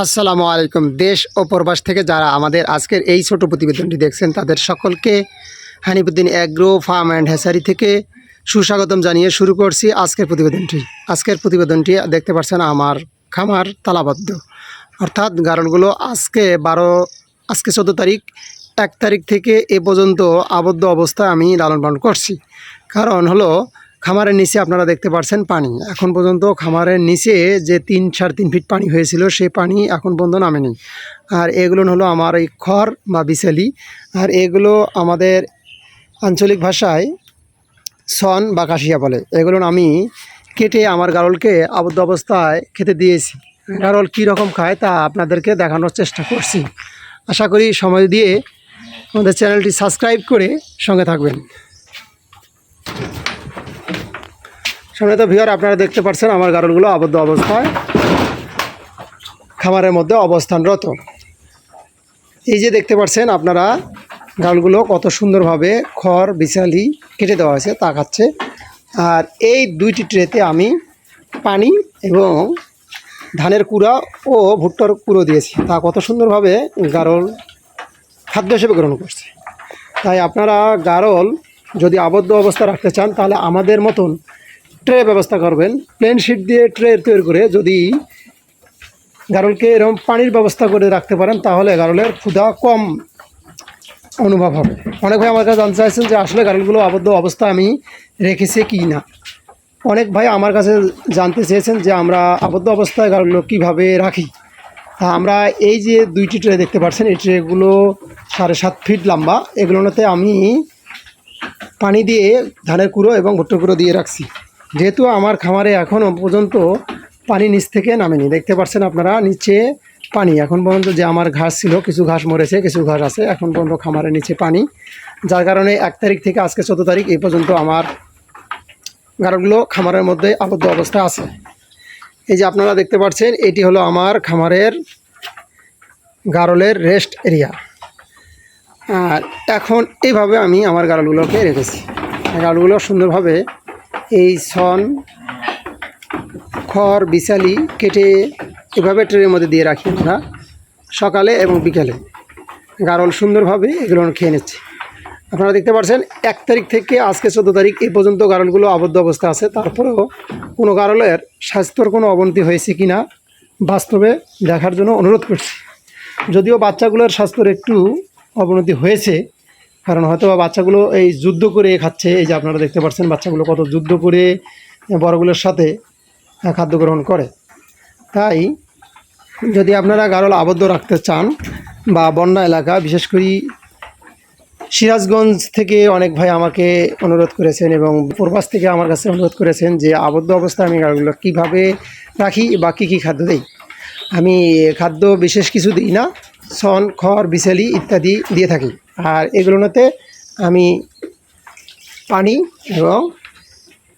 আসসালামু আলাইকুম। দেশ ও প্রবাস থেকে যারা আমাদের আজকের এই ছোট প্রতিবেদনটি দেখছেন, তাদের সকলকে হানিবুদ্দিন অ্যাগ্রো ফার্ম অ্যান্ড হ্যাসারি থেকে সুস্বাগতম জানিয়ে শুরু করছি আজকের প্রতিবেদনটি। আজকের প্রতিবেদনটি দেখতে পাচ্ছেন আমার খামার তালাবদ্ধ। অর্থাৎ গারলগুলো আজকে বারো, আজকে চোদ্দ তারিখ, এক তারিখ থেকে এ পর্যন্ত আবদ্ধ অবস্থায় আমি লালন পালন করছি। কারণ হলো খামারের নিচে আপনারা দেখতে পাচ্ছেন পানি। এখন পর্যন্ত খামারের নিচে যে তিন সাড়ে তিন ফিট পানি হয়েছিল সেই পানি এখন পর্যন্ত নামেনি। আর এগুলো হলো আমার এই খড় বা বিশালি আর এগুলো আমাদের আঞ্চলিক ভাষায় সন বা কাশিয়া বলে। এগুলো আমি কেটে আমার গারলকে আবদ্ধ অবস্থায় খেতে দিয়েছি। গারল কী রকম খায় তা আপনাদেরকে দেখানোর চেষ্টা করছি। আশা করি সময় দিয়ে আমাদের চ্যানেলটি সাবস্ক্রাইব করে সঙ্গে থাকবেন। সামনে তো ভিওর আপনারা দেখতে পাচ্ছেন আমার গারলগুলো আবদ্ধ অবস্থায়। খামারের মধ্যে অবস্থানরত। এই যে দেখতে পাচ্ছেন আপনারা গালগুলো কত সুন্দরভাবে খড়, বিছালি কেটে দেওয়া হয়েছে, তা খাচ্ছে। আর এই দুইটি ট্রেতে আমি পানি এবং ধানের কুড়া ও ভুট্টার কুড়ো দিয়েছি। তা কত সুন্দরভাবে গারল খাদ্য হিসেবে গ্রহণ করছে। তাই আপনারা গারল যদি আবদ্ধ অবস্থা রাখতে চান, তাহলে আমাদের মতন ট্রে ব্যবস্থা করবেন প্লেন শিট দিয়ে ট্রে তৈরি করে যদি গারলকে এরকম পানির ব্যবস্থা করে রাখতে পারেন, তাহলে গারলের ক্ষুধা কম অনুভব হবে। অনেক ভাই আমার কাছে জানতে চাইছেন যে আসলে গারলগুলো আবদ্ধ অবস্থা আমি রেখেছি কি না। অনেক ভাই আমার কাছে জানতে চেয়েছেন যে আমরা আবদ্ধ অবস্থায় গারলগুলো কীভাবে রাখি। তা আমরা এই যে দুইটি ট্রে দেখতে পাচ্ছেন, এই ট্রেগুলো সাড়ে সাত ফিট লম্বা। এগুলোতে আমি পানি দিয়ে ধানের কুড়ো এবং ভুট্টোর কুড়ো দিয়ে রাখছি। যেহেতু আমার খামারে এখনও পর্যন্ত পানি নিচ থেকে নামেনি। দেখতে পাচ্ছেন আপনারা, নিচে পানি। এখন পর্যন্ত যে আমার ঘাস ছিল, কিছু ঘাস মরেছে, কিছু ঘাস আছে। এখন পর্যন্ত খামারের নিচে পানি। যার কারণে এক তারিখ থেকে আজকে চোদ্দ তারিখ, এই পর্যন্ত আমার গাড়গুলো খামারের মধ্যে আবদ্ধ অবস্থা আছে। এই যে আপনারা দেখতে পাচ্ছেন, এটি হলো আমার খামারের গারলের রেস্ট এরিয়া। আর এখন এইভাবে আমি আমার গাড়লগুলোকে রেখেছি। গাড়লগুলো সুন্দরভাবে এই সন খড়, বিছালি কেটে এভাবে ট্রেনের মধ্যে দিয়ে রাখি আমরা সকালে এবং বিকেলে। গারল সুন্দরভাবে এগুলো খেয়ে নিচ্ছে। আপনারা দেখতে পাচ্ছেন এক তারিখ থেকে আজকে চোদ্দ তারিখ এই পর্যন্ত গারলগুলো আবদ্ধ অবস্থা আছে। তারপরেও কোনো গারলের স্বাস্থ্যর কোনো অবনতি হয়েছে কি না, বাস্তবে দেখার জন্য অনুরোধ করছি। যদিও বাচ্চাগুলোর স্বাস্থ্যের একটু অবনতি হয়েছে কারণ হয়তো বা বাচ্চাগুলো এই যুদ্ধ করে খাচ্ছে, এই যে আপনারা দেখতে পাচ্ছেন বাচ্চাগুলো কত যুদ্ধ করে বড়গুলোর সাথে খাদ্য গ্রহণ করে। তাই যদি আপনারা গারল আবদ্ধ রাখতে চান বা বন্যা এলাকা, বিশেষ করে সিরাজগঞ্জ থেকে অনেক ভাই আমাকে অনুরোধ করেছেন এবং প্রবাস থেকে আমার কাছে অনুরোধ করেছেন যে আবদ্ধ অবস্থায় আমি গাড়িগুলো কীভাবে রাখি বা কী কী খাদ্য দিই। আমি খাদ্য বিশেষ কিছু দিই না, সন, খড় বিছালি ইত্যাদি দিয়ে থাকি। আর এগুলোতে আমি পানি এবং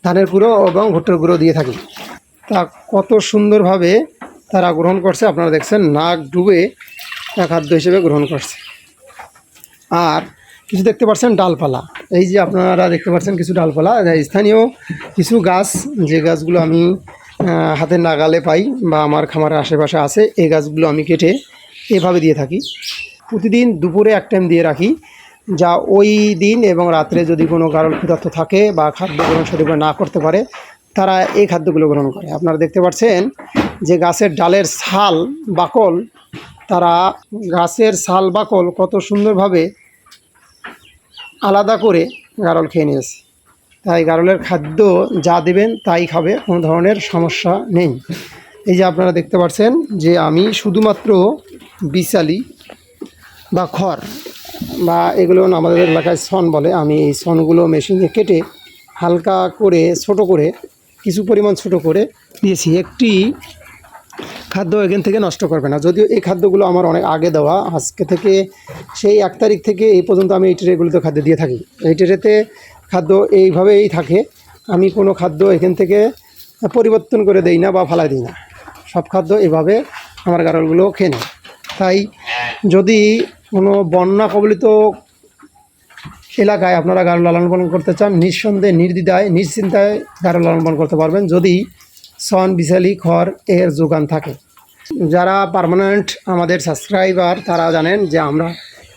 ধানের গুঁড়ো এবং ভুট্টার গুঁড়ো দিয়ে থাকি। তা কত সুন্দরভাবে তারা গ্রহণ করছে আপনারা দেখছেন, নাক ডুবে তা খাদ্য হিসেবে গ্রহণ করছে। আর কিছু দেখতে পাচ্ছেন ডালপালা। এই যে আপনারা দেখতে পাচ্ছেন কিছু ডালপালা স্থানীয় কিছু গাছ, যে গাছগুলো আমি হাতের নাগালে পাই বা আমার খামারের আশেপাশে আছে, এই গাছগুলো আমি কেটে এভাবে দিয়ে থাকি। প্রতিদিন দুপুরে এক টাইম দিয়ে রাখি। যা ওই দিন এবং রাত্রে যদি কোনো কারণ ক্ষুধার্ত থাকে বা খাদ্য গ্রহণ সঠিকভাবে না করতে পারে, তারা এই খাদ্যগুলো গ্রহণ করে। আপনারা দেখতে পাচ্ছেন যে গাছের ডালের ছাল বাকল, তারা গাছের ছাল বাকল কত সুন্দরভাবে আলাদা করে গারল খেয়ে নিয়েছে। তাই গারলের খাদ্য যা দেবেন তাই খাবে, কোনো ধরনের সমস্যা নেই। এই যে আপনারা দেখতে পাচ্ছেন যে আমি শুধুমাত্র বিশালি বা খড় বা এগুলো আমাদের এলাকায় সন বলে, আমি এই সনগুলো মেশিনে কেটে হালকা করে, ছোট করে, কিছু পরিমাণ ছোট করে দিয়েছি। একটি খাদ্য এখান থেকে নষ্ট করবে না। যদিও এই খাদ্যগুলো আমার অনেক আগে দেওয়া, আজকে থেকে সেই এক তারিখ থেকে এই পর্যন্ত আমি এই ট্রেগুলোতে খাদ্য দিয়ে থাকি। এই ট্রেতে খাদ্য এইভাবেই থাকে। আমি কোনো খাদ্য এখান থেকে পরিবর্তন করে দেই না বা ফালাই দিই না। সব খাদ্য এভাবে আমার গারলগুলো খেয়ে তাই যদি কোনো বন্যা কবলিত এলাকায় আপনারা গারল লালন পালন করতে চান, নিঃসন্দেহে, নির্দ্বিধায়, নিশ্চিন্তায় গারল লালন পালন করতে পারবেন যদি সন, বিশালি, খড় এর যোগান থাকে। যারা পার্মানেন্ট আমাদের সাবস্ক্রাইবার, তারা জানেন যে আমরা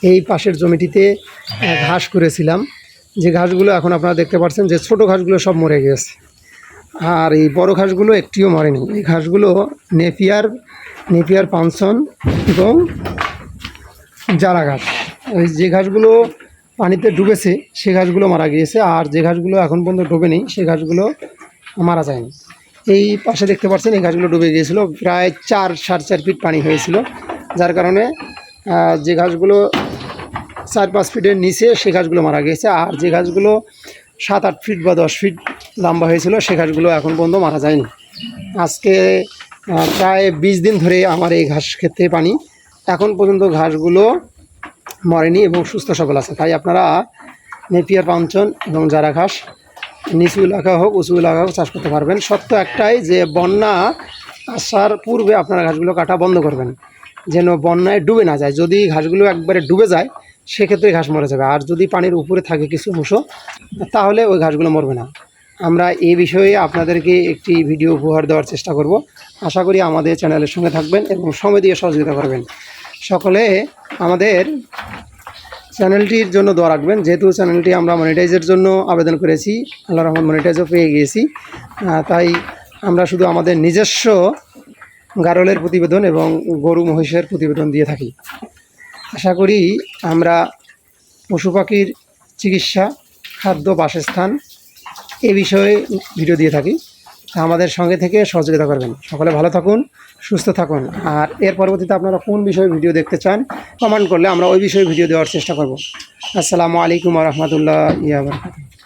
এই পাশের জমিটিতে ঘাস করেছিলাম। যে ঘাসগুলো এখন আপনারা দেখতে পাচ্ছেন যে ছোট ঘাসগুলো সব মরে গেছে। আর এই বড় ঘাসগুলো একটিও মরেনি। এই ঘাসগুলো নেপিয়ার নেপিয়ার পানসন এবং জারা ঘাস ওই যে ঘাসগুলো পানিতে ডুবেছে, সে ঘাসগুলো মারা গিয়েছে আর যে ঘাসগুলো এখন পর্যন্ত ডুবেনি সে ঘাসগুলো মারা যায়নি। এই পাশে দেখতে পাচ্ছেন, এই ঘাসগুলো ডুবে গিয়েছিল। প্রায় চার, সাড়ে চার ফিট পানি হয়েছিল, যার কারণে যে ঘাসগুলো চার, পাঁচ ফিটের নিচে, সে ঘাসগুলো মারা গিয়েছে। আর যে ঘাসগুলো সাত, আট ফিট বা দশ ফিট লম্বা হয়েছিল, সে ঘাসগুলো এখন পর্যন্ত মারা যায়নি। আজকে প্রায় বিশ দিন ধরে আমার এই ঘাস খেতে পানি এখন পর্যন্ত ঘাসগুলো মরেনি এবং সুস্থ সবল আছে। তাই আপনারা নেপিয়ার পাঞ্চন এবং জারা ঘাস নিচু এলাকা হোক, উঁচু এলাকা হোক চাষ করতে পারবেন। সত্য একটাই যে বন্যা আসার পূর্বে আপনারা ঘাসগুলো কাটা বন্ধ করবেন। যেন বন্যায় ডুবে না যায়। যদি ঘাসগুলো একবারে ডুবে যায়, সেক্ষেত্রে ঘাস মরে যাবে। আর যদি পানির উপরে থাকে কিছু অংশ, তাহলে ওই ঘাসগুলো মরবে না। আমরা এই বিষয়ে আপনাদেরকে একটি ভিডিও উপহার দেওয়ার চেষ্টা করব। আশা করি আমাদের চ্যানেলের সঙ্গে থাকবেন এবং সময় দিয়ে সহযোগিতা করবেন। সকলে আমাদের চ্যানেলটির জন্য দোয়া রাখবেন। যেহেতু চ্যানেলটি আমরা মনিটাইজের জন্য আবেদন করেছি, আল্লাহ রহমান মনিটাইজও পেয়ে গিয়েছি। তাই আমরা শুধু আমাদের নিজস্ব গারলের প্রতিবেদন এবং গরু মহিষের প্রতিবেদন দিয়ে থাকি। আশা করি আমরা পশু পাখির চিকিৎসা, খাদ্য, বাসস্থান এ বিষয়ে ভিডিও দিয়ে থাকি। আমাদের সঙ্গে থেকে সহযোগিতা করবেন। সকলে ভালো থাকুন, সুস্থ থাকুন। আর এর পরবর্তীতে আপনারা কোন বিষয়ে ভিডিও দেখতে চান, কমেন্ট করলে আমরা ওই বিষয়ে ভিডিও দেওয়ার চেষ্টা করব। আসসালামু আলাইকুম রহমতুল্লাহ ইয়া বারাকাতুহু।